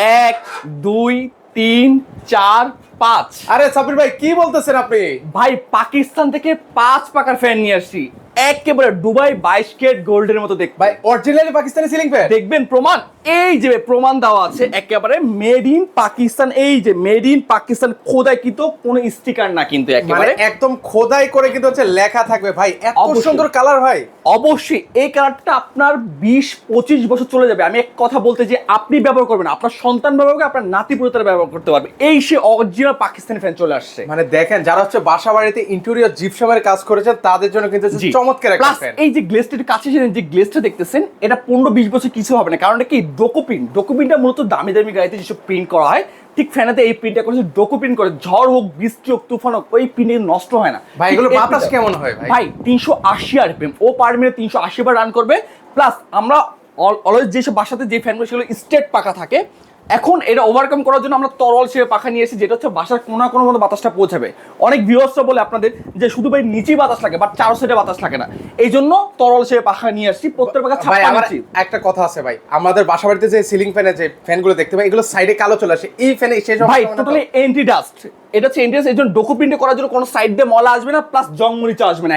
এক দুই তিন চার পাঁচ। আরে সাবির ভাই কি বলতেছেন আপনি? ভাই পাকিস্তান থেকে পাঁচ পাকার ফ্যান নিয়ে আসছি। একেবারে দুবাই বাইশ কেট গোল্ডের মতো দেখ ভাই অরিজিনালি পাকিস্তানি সিলিং ফ্যান দেখবেন প্রমাণ? এই যে প্রমাণ দেওয়া আছে একেবারে মেড ইন পাকিস্তান এই যে মেড ইন পাকিস্তান খোদাই কিন্তু কোনো স্টিকার না কিন্তু মানে একেবারে একদম খোদাই করে কিন্তু হচ্ছে লেখা থাকবে ভাই। এত সুন্দর কালার ভাই। অবশ্যই এই কালারটা আপনার বিশ পঁচিশ বছর চলে যাবে। আমি এক কথা বলতে যে আপনি ব্যবহার করবেন আপনার সন্তান ব্যবহার করবে আপনার নাতি পুরোতারা ব্যবহার করতে পারবে। এই সে অরিজিনাল পাকিস্তানি ফ্যান চলে আসছে। মানে দেখেন যারা হচ্ছে বাসা বাড়িতে ইন্টেরিয়র জিপসামের কাজ করেছেন তাদের জন্য কিন্তু চমৎকার একটা ফ্যান এই যে গ্লেসটা কাছে ছিলেন যে গ্লেসটা দেখতেছেন এটা পনেরো বিশ বছর কিছু হবে না। কারণ এটা প্রিন্ট ডোকোপিন। ডোকোপিনটা মূলত দামি দামি গাড়িতে যেসব প্রিন্ট করা হয় ঠিক ফ্যানাতে এই প্রিন্টটা করেছে ডোকোপিন করে ঝড় হোক বৃষ্টি হোক তুফান হোক ওই প্রিন্টে নষ্ট হয় না। ভাই এগুলো বাতাস কেমন হয় ভাই? ভাই তিনশো আশি আরপিএম ও পার মিনিট তিনশো আশি বার রান করবে। প্লাস আমরা অলওয়েজ যেসব বাসাতে যে ফ্যানগুলো সেগুলো স্টেট পাকা থাকে এখন এটা ওভারকাম করার জন্য আমরা তরল সে পাখা নিয়ে এসেছি যেটা হচ্ছে বাসার কোনো কোনো মতো বাতাসটা পৌঁছাবে। অনেক ভিউয়ার্সরা বলে আপনাদের যে শুধু ভাই নিচেই বাতাস লাগে বাট চারো সাইডে বাতাস লাগে না। এই জন্য তরল সে পাখা নিয়ে আসছি প্রত্যেক পাখা ভাই আমার একটা কথা আছে ভাই আমাদের বাসা বাড়িতে যে সিলিং ফ্যানে যে ফ্যানগুলো দেখতে পাই এগুলো সাইডে কালো চলে আসে। এই ফ্যানে সেই ভাই টোটালি এন্টি ডাস্ট এটা হচ্ছে এন্টি ডাস্ট এই জন্য ডোকো প্রিন্টে করার জন্য কোনো সাইড দিয়ে মলা আসবে না প্লাস জং মরিচা আসবে না